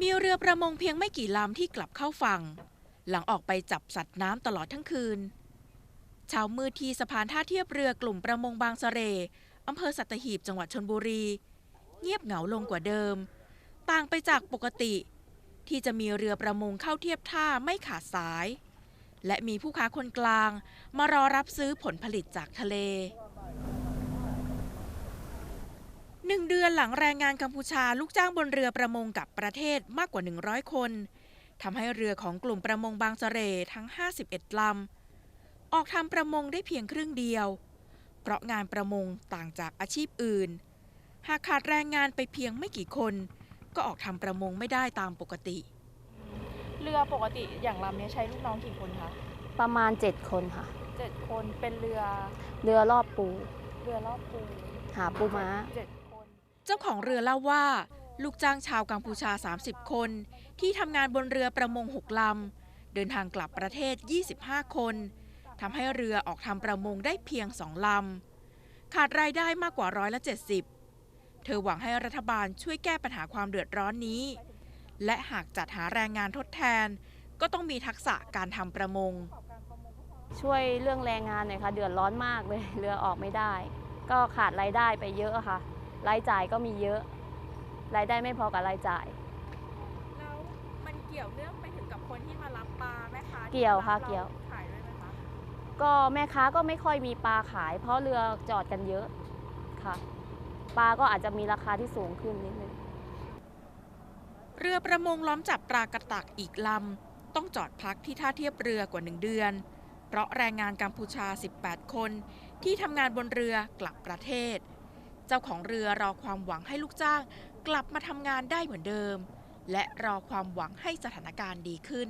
มีเรือประมงเพียงไม่กี่ลำที่กลับเข้าฝั่ง หลังออกไปจับสัตว์น้ำตลอดทั้งคืนเช้ามืดที่สะพานท่าเทียบเรือกลุ่มประมงบางสะเรอำเภอสัตหีบจังหวัดชนบุรี เงียบเหงาลงกว่าเดิม ต่างไปจากปกติ ที่จะมีเรือประมงเข้าเทียบท่าไม่ขาดสาย และมีผู้ค้าคนกลางมารอรับซื้อผลผลิตจากทะเล หนึ่งเดือนหลังแรงงานกัมพูชาลูกจ้างบนเรือประมงกับประเทศมากกว่า 100 คนทำให้เรือของกลุ่มประมงบางสะเรทั้ง 51 ลำ ออกทำประมงได้เพียงครึ่งเดียว เพราะงานประมงต่างจากอาชีพอื่น หากขาดแรงงานไปเพียงไม่กี่คน ก็ออกทำประมงไม่ได้ตามปกติ เรือปกติอย่างลำนี้ใช้ลูกน้องกี่คนคะประมาณ 7 คนค่ะเจ็ดคนเป็นเรือ เรือรอบปู เรือรอบปู หาปูม้า เจ้าของเรือเล่าว่า ลูกจ้างชาวกัมพูชา 30 คน ที่ทำงานบนเรือประมง 6 ลำ เดินทางกลับประเทศ 25 คนทำให้เรือออกทำประมงได้เพียง2ลำ ขาดรายได้มากกว่าร้อยละ 70 เธอหวังให้รัฐบาลช่วยแก้ปัญหาความเดือดร้อนนี้ และหากจัดหาแรงงานทดแทน ก็ต้องมีทักษะการทำประมง ช่วยเรื่องแรงงานหน่อยค่ะ เดือดร้อนมากเลย เรือออกไม่ได้ ก็ขาดรายได้ไปเยอะอะค่ะ รายจ่ายก็มีเยอะ รายได้ไม่พอกับรายจ่าย แล้วมันเกี่ยวเนื่องไปถึงกับคนที่มารับปลาแม่ค้าที่เกี่ยวค่ะรับราเกี่ยว ขายด้วยไหมคะก็แม่ค้าก็ไม่ค่อยมีปลาขาย เพราะเรือจอดกันเยอะค่ะ ปลาก็อาจจะมีราคาที่สูงขึ้นนิดนึง เรือประมงล้อมจับปลากระตักอีกลำ ต้องจอดพักที่ท่าเทียบเรือกว่าหนึ่งเดือน เพราะแรงงานกัมพูชา 18 คน ที่ทำงานบนเรือกลับประเทศ เจ้าของเรือรอความหวังให้ลูกจ้าง กลับมาทำงานได้เหมือนเดิม และรอความหวังให้สถานการณ์ดีขึ้น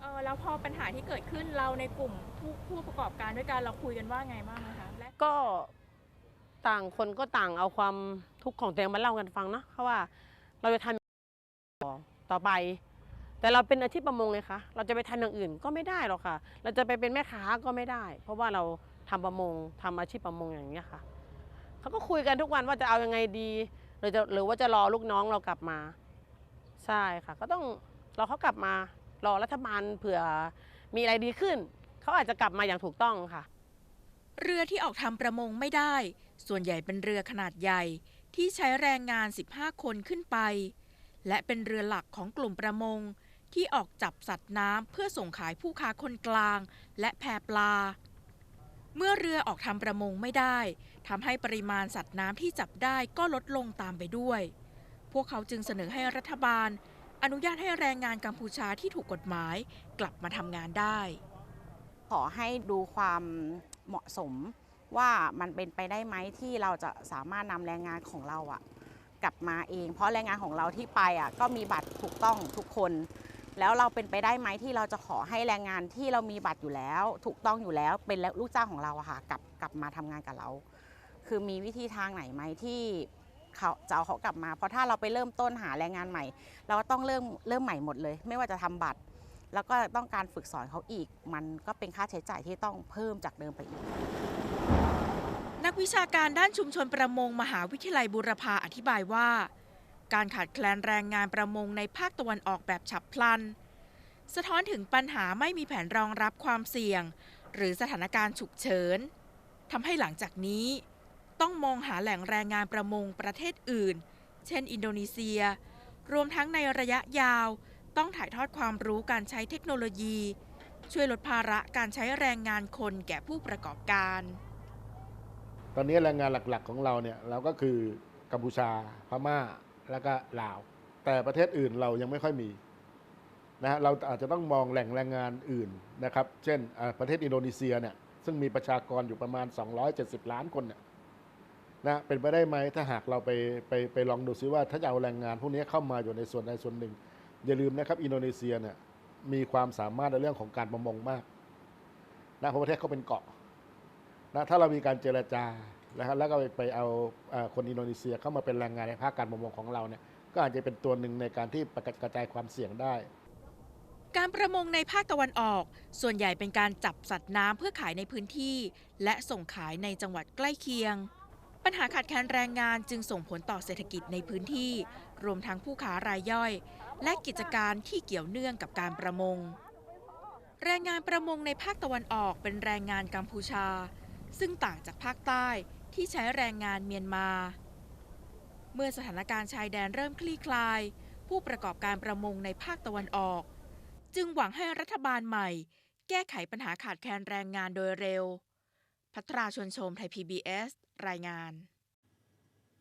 เออแล้วพอปัญหาที่เกิดขึ้นเราในกลุ่มผู้ผู้ประกอบการด้วยกันเราคุยกันว่าไงบ้างนะคะและก็ต่างคนก็ต่างเอาความทุกข์ของตัวเองมาเล่ากันฟังนะเพราะว่าเราจะทำต่อต่อไป แต่เราเป็นอาชีพประมงไงคะเราจะไปทำอย่างอื่นก็ไม่ได้หรอกค่ะ เราจะไปเป็นแม่ค้าก็ไม่ได้ เพราะว่าเราทำประมงทำอาชีพประมงอย่างเงี้ยค่ะ เขาก็คุยกันทุกวันว่าจะเอายังไงดีหรือจะหรือว่าจะรอลูกน้องเรากลับมา ใช่ค่ะ ก็ต้องรอเขากลับมารอรัฐบาลเผื่อมีอะไรดีขึ้น เขาอาจจะกลับมาอย่างถูกต้องค่ะ เรือที่ออกทำประมงไม่ได้ ส่วนใหญ่เป็นเรือขนาดใหญ่ ที่ใช้แรงงาน 15 คนขึ้นไป และเป็นเรือหลักของกลุ่มประมง ที่ออกจับสัตว์น้ำเพื่อส่งขายผู้ค้าคนกลาง และแพปลา เมื่อเรือออกทำประมงไม่ได้ทำให้ปริมาณสัตว์น้ำที่จับได้ก็ลดลงตามไปด้วย พวกเขาจึงเสนอให้รัฐบาล อนุญาตให้แรงงานกัมพูชาที่ถูกกฎหมายกลับมาทำงานได้ ขอให้ดูความเหมาะสมว่ามันเป็นไปได้ไหมที่เราจะสามารถนำแรงงานของเราอะกลับมาเอง เพราะแรงงานของเราที่ไปอะก็มีบัตรถูกต้องทุกคน แล้วเราเป็นไปได้ไหมที่เราจะขอให้แรงงานที่เรามีบัตรอยู่แล้ว ถูกต้องอยู่แล้วเป็นลูกจ้างของเราอะค่ะกลับกลับมาทำงานกับเรา คือมีวิธีทางไหนไหมที่เขาจะเอาเขากลับมา เพราะถ้าเราไปเริ่มต้นหาแรงงานใหม่ เราก็ต้องเริ่มเริ่มใหม่หมดเลย ไม่ว่าจะทำบัตร แล้วก็ต้องการฝึกสอนเขาอีก มันก็เป็นค่าใช้จ่ายที่ต้องเพิ่มจากเดิมไปอีก นักวิชาการด้านชุมชนประมงมหาวิทยาลัยบูรพาอธิบายว่า การขาดแคลนแรงงานประมงในภาคตะวันออกแบบฉับพลัน สะท้อนถึงปัญหาไม่มีแผนรองรับความเสี่ยง หรือสถานการณ์ฉุกเฉินทำให้หลังจากนี้ ต้องมองหาแหล่งแรงงานประมงประเทศอื่น เช่น อินโดนีเซีย รวมทั้งในระยะยาว ต้องถ่ายทอดความรู้การใช้เทคโนโลยี ช่วยลดภาระการใช้แรงงานคนแก่ผู้ประกอบการ ตอนนี้แรงงานหลักๆของเราเนี่ยเราก็คือกัมพูชาพม่า แล้วก็ลาว แต่ประเทศอื่นเรายังไม่ค่อยมีนะฮะเราอาจจะต้องมองแหล่งแรงงานอื่นนะครับ เช่นประเทศอินโดนีเซียเนี่ยซึ่งมีประชากรอยู่ประมาณ 270 ล้านคนเนี่ยนะเป็นไปได้ไหมถ้าหากเราไปไปไปลองดูซิว่าถ้าจะเอาแรงงานพวกนี้เข้ามาอยู่ในส่วนใดส่วนหนึ่ง อย่าลืมนะครับอินโดนีเซียเนี่ยมีความสามารถในเรื่องของการประมงมากนะเพราะประเทศเขาเป็นเกาะนะถ้าเรามีการเจรจา นะครับแล้วก็ไปไปเอาอคนอินโดนีเซียเข้ามาเป็นแรงงานในภาคการประมงของเราเนี่ยก็อาจจะเป็นตัวหนึ่งในการที่ประกระจายความเสี่ยงได้ การประมงในภาคตะวันออก ส่วนใหญ่เป็นการจับสัตว์น้ำเพื่อขายในพื้นที่ และส่งขายในจังหวัดใกล้เคียง ปัญหาขาดแคลนแรงงานจึงส่งผลต่อเศรษฐกิจในพื้นที่ รวมทั้งผู้ค้ารายย่อย และกิจการที่เกี่ยวเนื่องกับการประมง แรงงานประมงในภาคตะวันออกเป็นแรงงานกัมพูชา ซึ่งต่างจากภาคใต้ ที่ใช้แรงงานเมียนมา เมื่อสถานการณ์ชายแดนเริ่มคลี่คลาย ผู้ประกอบการประมงในภาคตะวันออก จึงหวังให้รัฐบาลใหม่ แก้ไขปัญหาขาดแคลนแรงงานโดยเร็ว พัทราชวนชมไทย PBS รายงาน